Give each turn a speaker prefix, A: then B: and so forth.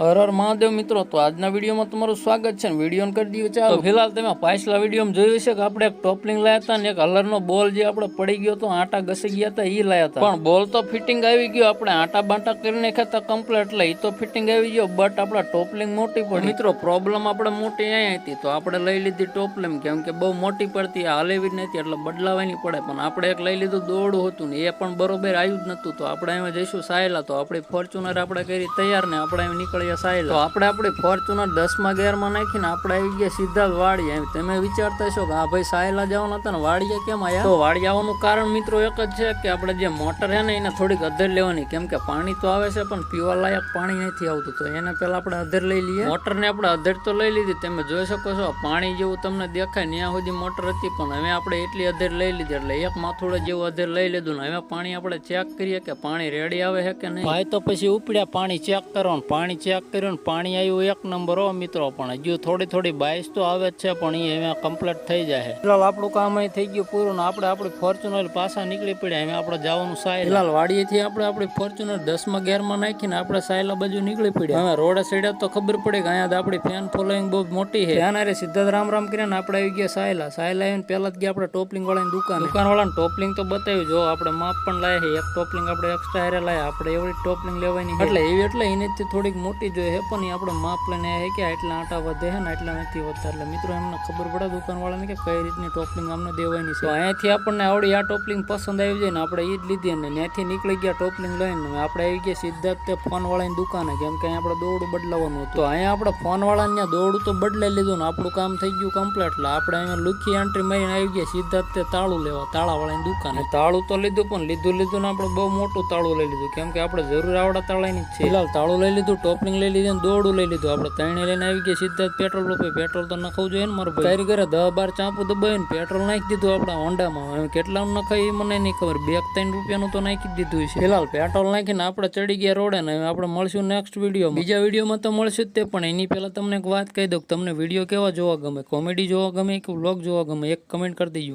A: હર હર મહાદેવ મિત્રો તો આજના વિડીયોમાં તમારું સ્વાગત છે ને વીડિયો કરી દઈએ ચાલો. ફિલહાલ તમે પાછલા વિડીયોમાં જોયું છે કે આપણે એક ટોપલિંગ લાયા હતા ને એક હલરનો બોલ જે આપણે પડી ગયો હતો આટા ઘસી ગયા હતા એ લાયા હતા. પણ બોલ તો ફિટિંગ આવી ગયો આપણે આટા બાટા કરી નાખ્યા હતા કમ્પ્લીટ એટલે એ તો ફિટિંગ આવી ગયો બટ આપણે ટોપલિંગ મોટી પડી. મિત્રો પ્રોબ્લેમ આપણે મોટી અહીંયા હતી તો આપણે લઈ લીધી ટોપલિંગ કેમ કે બહુ મોટી પડતી આ હલેવી જ નથી એટલે બદલાવાની પડે પણ આપણે એક લઈ લીધું દોડું હતું ને એ પણ બરોબર આવ્યું જ નહોતું તો આપણે એમાં જઈશું સાયલા તો આપણી ફોર્ચ્યુનર આપણે કરી તૈયાર ને આપણે એમ સાયલા તો આપણે આપણી ફોર્ચ્યુનર દસમાં ગેરમાં નાખીને આપણે આવી ગયા સીધા જ વાડી એમ તમે વિચારતા છો કે આ ભાઈ સાયલા જવાના હતા ને વાડીએ કેમ આવ્યા તો વાડી આવવાનું કારણ મિત્રો એક જ છે કે આપણે જે મોટર છે ને એને થોડીક અધર લેવાની. કેમ કે પાણી તો આવે છે પણ પીવા લાયક પાણી નથી આવતું. તો એને પહેલાં આપણે અધર લઈ લઈએ. મોટરને આપણે અધર તો લઈ લીધી. તમે જોઈ શકો છો પાણી જેવું તમને દેખાય ત્યાં સુધી મોટર હતી પણ હવે આપણે એટલી અધર લઈ લીધી. એટલે એક માથોડે જેવું અધર લઈ લીધું ને હવે પાણી આપણે ચેક કરીએ કે પાણી રેડી આવે છે કે નહીં. ભાઈ તો પછી ઉપડ્યા પાણી ચેક કરવાનું. પાણી ચેક કર્યું ને પાણી આવ્યું એક નંબર હો મિત્રો પણ હજુ થોડી થોડી બાઈસ તો આવે જ છે પણ એ હવે કમ્પ્લીટ થઈ જાય ફિલહાલ આપણું કામ અહીં થઈ ગયું પૂરું ને આપણે આપણી ફોર્ચ્યુનર પાછા નીકળી પડ્યા. હવે આપણે જવાનું સાયલ. ફિલહાલ વાડીએથી આપણે આપણી ફોર્ચ્યુનર દસમા ગેરમાં નાખીને આપણે સાયલા બાજુ નીકળી પડ્યા. હવે રોડ સાઈડ તો ખબર પડે કે અહીંયા તો આપણી ફેન ફોલોઈંગ બહુ મોટી છે. ત્યાં અરે સીધા જ રામ રામ કરીને આપણે આવી ગયા સાયલા. સાયલા આવીને પહેલા જ ગયા આપણે ટોપલિંગ વાળાની દુકાન. દુકાન વાળાને ટોપલિંગ તો બતાવ્યું. જો આપણે માપ પણ લાયા છે. એક ટોપલિંગ આપણે એક્સ્ટ્રા હારે લાયા. આપણે એવડી ટોપલિંગ લેવાની એટલે એવી એટલે એનેથી થોડીક મોટી જોઈએ છે પણ એ આપણે માપ લઈને આવ્યા કે આટલા આટા વધે છે ને આટલા નથી વધતા એટલે મિત્રો એમને ખબર પડે દુકાનવાળાને કે કઈ રીતની ટોપલિંગ અમને દેવાની છે. અહીંયાથી આપણને આવડી આ ટોપલિંગ પસંદ આવી જાય ને આપણે એ જ લીધી અને ત્યાંથી નીકળી ગયા ટોપલિંગ લઈને આપણે આવી ગયા સીધા તે ફોનવાળાની દુકાને કેમ કે અહીંયા આપણે દોરડું બદલાવવાનું હતું. તો અહીંયા આપણે ફોનવાળાને ત્યાં દોરડું તો બદલાઈ લીધું ને આપણું કામ થઈ ગયું કમ્પ્લીટ એટલે આપણે અહીંયા લુખી એન્ટ્રી મારીને આવી ગયા સીધા તે તાળું લેવા તાળાવાળાની દુકાને. તાળું તો લીધું પણ લીધું લીધું ને આપણે બહુ મોટું તાળું લઈ લીધું. કેમ કે આપણે જરૂર આવડા તાળાની જ છે. તાળું લઈ લીધું ટોપલિંગ લઈ લીધી દોડું લઈ લીધું. આપણે ત્રણે લઈને આવી ગયા સીધા પેટ્રોલ પંપે. પેટ્રોલ તો નખાવું જોઈએ ને મારું ભાઈ. કારીગરે દહ બાર ચાંપુ દબાવી ને પેટ્રોલ નાખી દીધું આપણા હોન્ડામાં. હવે કેટલાનું નખાય એ મને નહીં ખબર. બે ત્રણ રૂપિયાનું તો નાખી દીધું છે ફિલહાલ પેટ્રોલ નાખીને આપણે ચડી ગયા રોડે ને આપણે મળશું નેક્સ્ટ વીડિયો બીજા વિડીયોમાં તો મળશું જ તે, પણ એની પહેલાં તમને એક વાત કહી દઉં તમને વીડિયો કેવા જોવા ગમે? કોમેડી જોવા ગમે કે વ્લોગ જોવા ગમે? એક કમેન્ટ કરી દેજો.